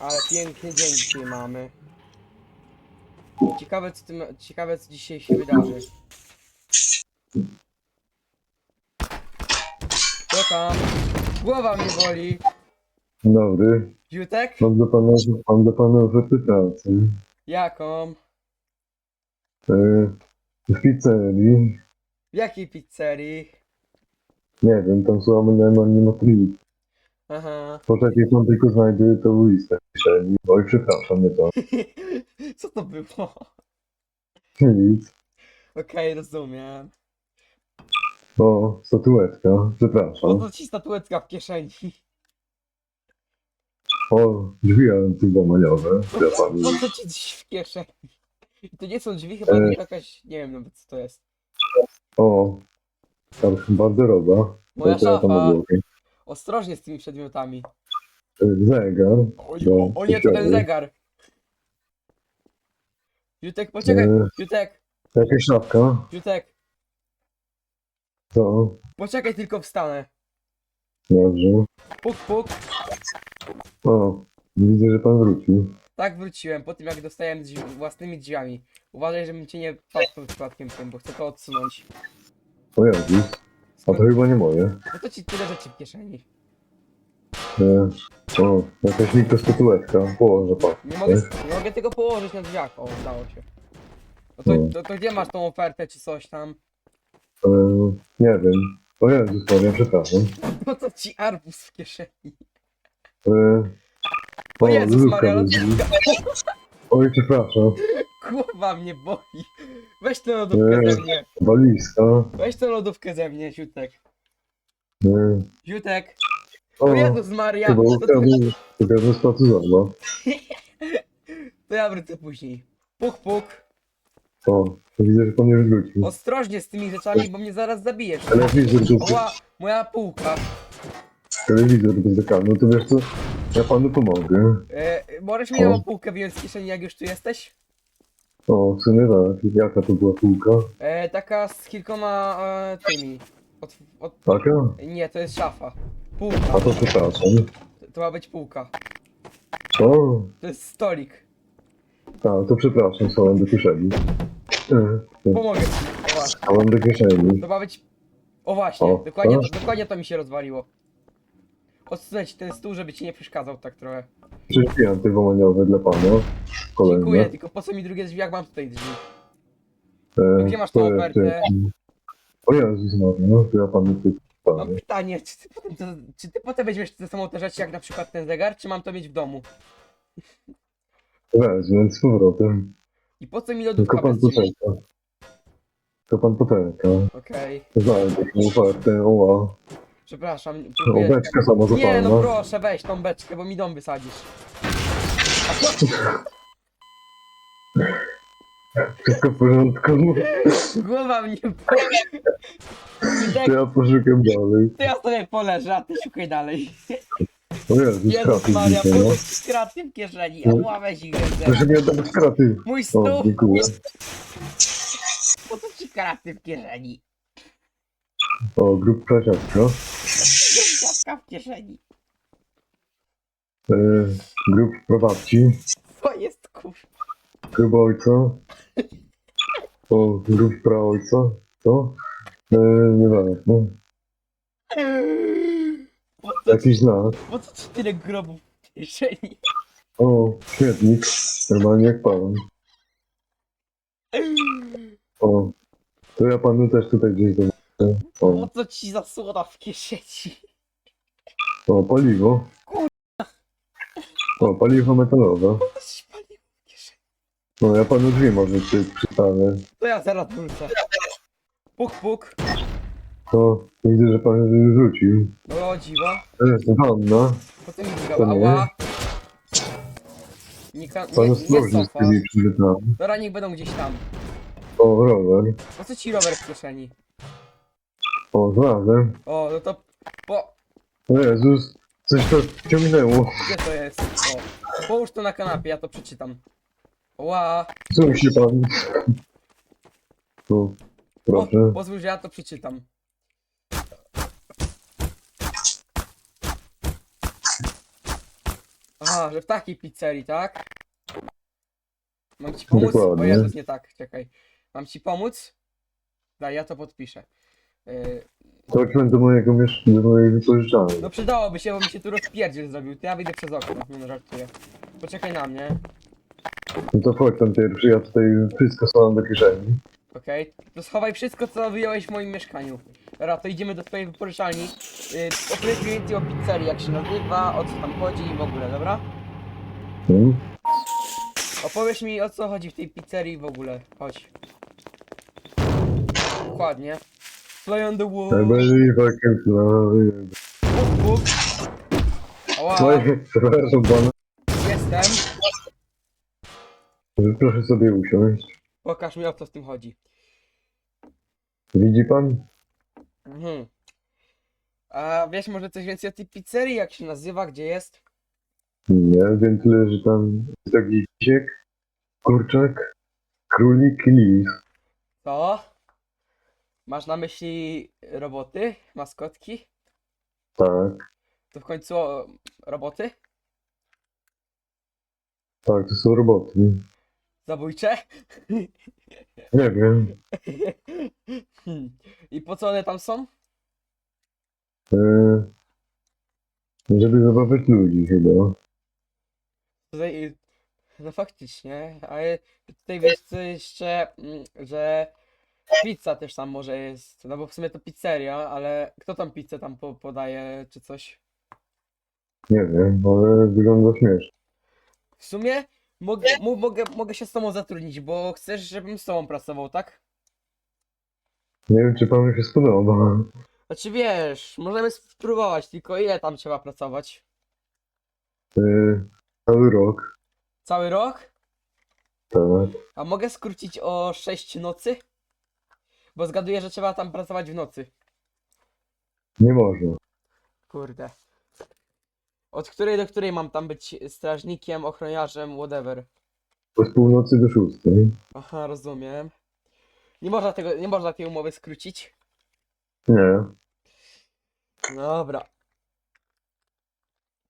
Ale piękny dzień dzisiaj mamy. Ciekawe co, tym, ciekawe co dzisiaj się wydarzy. Co tam? Głowa mnie boli. Dzień dobry. Jutek? Mam do pana, mam do pana pracy. Jaką? E, w pizzerii. W jakiej pizzerii? Nie wiem, tam są animatriki. Aha. Poczekaj, pan tylko znajdzie tą listę. Oj, przepraszam, nie to. Co to było? Nic. Okej, rozumiem. O, statuetka. Po Przepraszam. co ci statuetka w kieszeni? O, drzwi antyłamaniowe. Ja Po pani. co ci drzwi w kieszeni? To nie są drzwi, chyba E. tylko jakaś... Nie wiem nawet co to jest. O, tam garderoba. Moja To ja tam szafa. odłożę. Ostrożnie z tymi przedmiotami. Zegar. O, No, o, o nie, to ten zegar. Jutek, poczekaj, E, Jutek, jakaś szafka. Jutek, Co? poczekaj tylko wstanę. Dobrze. Puk, puk. O, widzę, że pan wrócił. Tak wróciłem, po tym jak dostałem drzwi, własnymi drzwiami. Uważaj, żebym cię nie patrzył przypadkiem tym, bo chcę to odsunąć. O Jezus. A to chyba nie moje. No to ci tyle rzeczy w kieszeni. E, o, jakaś mikrostatuetka. Położę pan. Nie mogę, nie mogę tego położyć na drzwiach. O, udało się. No to, to, to gdzie masz tą ofertę czy coś tam? E, nie wiem. O Jezus Maria, przepraszam. Po co ci arbuz w kieszeni? E, O Jezus Maria, lodówka. Oj, przepraszam. Głowa mnie boli. Weź tę lodówkę ze mnie. Walizka. Weź tę lodówkę ze mnie, Ziutek. Ziutek. o, O Jezus Maria. chyba To, to, ukradł, ukradł to ja wrócę później. Puk, puk. O, widzę, że pan już wrócił. Ostrożnie z tymi rzeczami, bo mnie zaraz zabijesz. Telewizor bez, Oła, moja półka. telewizor bez ekranu. No to wiesz co? Ja panu pomogę. E, możesz mi tą półkę wyjąć z kieszeni, jak już tu jesteś? O, w sumie tak. Jaka to była półka? E, taka z kilkoma e, tymi. Od, od, Taka? nie, to jest szafa. Półka. A to przepraszam. To, to ma być półka. O, To jest stolik. a, to przepraszam, schowam do kieszeni. E, Pomogę ci. O właśnie. Schowam do kieszeni. To ma być... O właśnie, O, dokładnie, to, dokładnie to mi się rozwaliło. Odsunę ci ten stół, żeby ci nie przeszkadzał tak trochę. Drzwi antywołaniowe dla pana. Kolejne. Dziękuję, tylko po co mi drugie drzwi, jak mam tutaj drzwi? E, Gdzie masz tą to jest- ofertę? O Jezus Maria, no to ja panu tu Mam panie. pytanie, czy ty, potem to, czy ty potem weźmiesz ze sobą te rzeczy, jak na przykład ten zegar, czy mam to mieć w domu? Wezmę z powrotem. I po co mi Tylko lodówka pan bez drzwi? poczeka. Tylko pan poczeka. Okej, Znajdę taką ofertę, oła. Przepraszam, próbuję... Samozapalna. Nie, no proszę, weź tą beczkę, bo mi dom wysadzisz. Wszystko w porządku. Głowa mnie boli. To ja poszukam dalej. To ja sobie poleżę, a ty szukaj dalej. O Jezus, Jezus kraty Maria, no. co kraty w kieszeni? A ławę ci Proszę oddać kraty. Mój O, stół! dziękuję. Po co ci kraty w kieszeni? O, grup prasiaczka. Ciastka w kieszeni. E, grup prababci. To jest kur... Grup ojca. O, grup praojca. Co? E, nieważne. Po co, Jakiś znak. po co ci tyle grobów w kieszeni? O, śmietnik. Normalnie jak pan. O, to ja panu też tutaj gdzieś zobaczę. Po O, co ci zasłona w kieszeni? o, paliwo. O, paliwo metalowe. Paliwo w kieszeni? No, ja panu drzwi może przy, przystawię. To ja zaraz wrócę. Puk, puk. To widzę, że pan już wrócił. No o dziwo. To jest wanna. Po co mi To nie. Ała. Nie, ka- Pan nie, nie ostrożnie z sofa. tymi przedmiotami. Dobra, niech będą gdzieś tam. O, rower. Po co ci rower w kieszeni? O, znalazłem. O, no to... Po... O Jezus, coś to ciągnęło. Gdzie to jest? O. Połóż to na kanapie, ja to przeczytam. Ła. Co się pan... Tu, Po, proszę. pozwól, że ja to przeczytam. Aha, że w takiej pizzerii, tak? Mam ci pomóc? O Dokładnie. Jezus, nie tak, czekaj. Mam ci pomóc? Daj, ja to podpiszę. Yy, Trafiłem do mojego miesz... do mojej wypożyczalni. no przydałoby się, bo mi się tu rozpierdziel zrobił. To ja wyjdę przez okno, nie no żartuję. Poczekaj na mnie, No to chodź tam pierwszy, ja tutaj wszystko schowam do kieszeni. okej? To schowaj wszystko, co wyjąłeś w moim mieszkaniu. Dobra, to idziemy do twojej wypożyczalni. Yy, opowiedz mi więcej o pizzerii, jak się nazywa, o co tam chodzi i w ogóle, dobra? Hmm? Opowiesz mi o co chodzi w tej pizzerii w ogóle. Chodź. Dokładnie. Fly on the I wall. believe I can fly. Buk, buk. Ała, Twoje, przepraszam pana, jestem. proszę sobie usiąść. Pokaż mi o co w tym chodzi. Widzi pan? Mhm. A wiesz może coś więcej o tej pizzerii, jak się nazywa, gdzie jest? Nie, wiem tyle, że tam jest taki kurczak, królik i lis. Co? Masz na myśli roboty, maskotki? Tak, To w końcu o, roboty? tak, to są roboty. Zabójcze? Nie wiem. Hmm. I po co one tam są? E, żeby zabawiać ludzi chyba. Tutaj, no faktycznie, ale tutaj wiesz co jeszcze, mm, że pizza też tam może jest, no bo w sumie to pizzeria, ale kto tam pizzę tam po, podaje czy coś? Nie wiem, ale wygląda śmiesznie. W sumie mogę, mogę, mogę się z tobą zatrudnić, bo chcesz, żebym z tobą pracował, tak? Nie wiem, czy panu się spodoba. Znaczy wiesz, możemy spróbować, tylko ile tam trzeba pracować? E, cały rok, Cały rok? tak. A mogę skrócić o 6 nocy? Bo zgaduję, że trzeba tam pracować w nocy. Nie można. Kurde. Od której do której mam tam być strażnikiem, ochroniarzem, whatever. Od północy do szóstej. Aha, rozumiem. Nie można tego, nie można tej umowy skrócić. Nie. Dobra.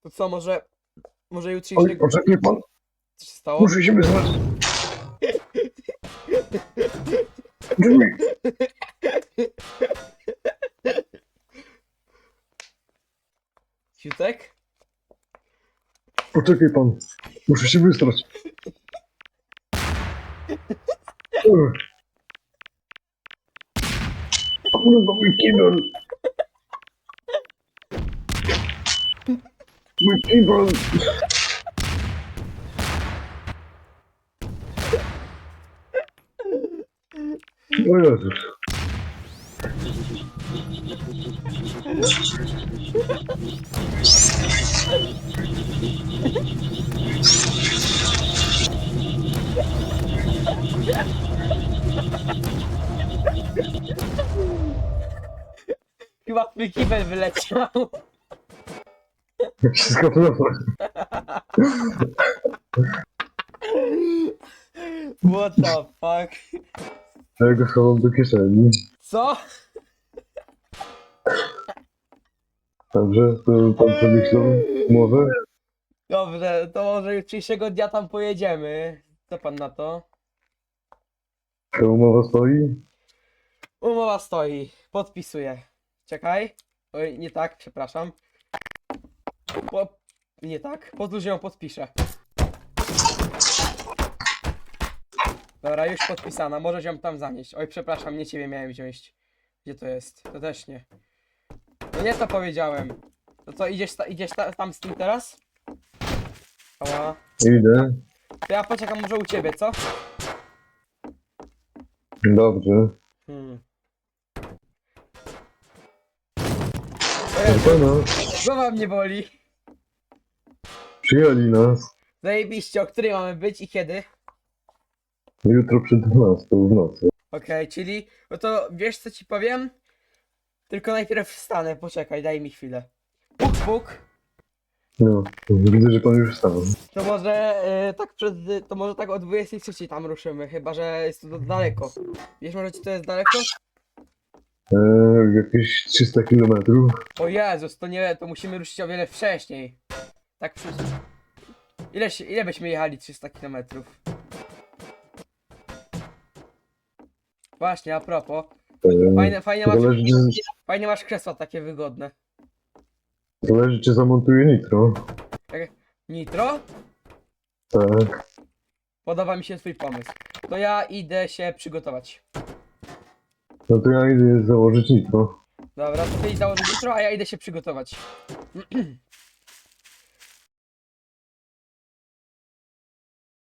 To co, może, może Oj, jutrzejszego... poczekaj pan, Co się stało? muszę się wyznać. Poczekaj pan, muszę się wystrać. Ugh. Kurwa, mój kibel. Mój kibel. O Jezus. Twój kibel wyleciał. Wszystko prosto. What the fuck? Ja go schowam do kieszeni. Co? Dobrze, to pan przemyślał umowę? Dobrze, to może jutrzejszego dnia tam pojedziemy. Co pan na to? Ta umowa stoi? Umowa stoi. Podpisuję. Czekaj. Oj, nie tak, przepraszam. Po... Nie tak. Pozwól, że ją podpiszę. Dobra, już podpisana. Możesz ją tam zanieść. Oj, przepraszam, nie ciebie miałem wziąć. Gdzie to jest? To też nie. No nie to powiedziałem. No co, idziesz, ta, idziesz ta, tam z tym teraz? Ała. Idę. To ja poczekam może u ciebie, co? Dobrze. Hmm. Pana, Głowa mnie boli. przyjęli nas Zajebiście, o której mamy być i kiedy? jutro przed 12 w nocy. Okej, czyli, no to wiesz co ci powiem? Tylko najpierw wstanę, poczekaj, daj mi chwilę. Puk, puk. No, widzę, że pan już wstał. To może e, tak przed, to może tak o 23 tam ruszymy, chyba że jest to daleko. Wiesz może ci to jest daleko? Eee, jakieś 300 kilometrów. O Jezus, to nie, to musimy ruszyć o wiele wcześniej. Tak przy... Ile, się- ile byśmy jechali 300 km? Właśnie, a propos. E, Fajne, fajnie, masz, Zależy, czy, fajnie masz krzesła takie wygodne. zależy, czy zamontuję nitro. Nitro? Tak. Podoba mi się twój pomysł. To ja idę się przygotować. No to ja idę założyć nitro. Dobra, to ty idź założyć nitro, a ja idę się przygotować.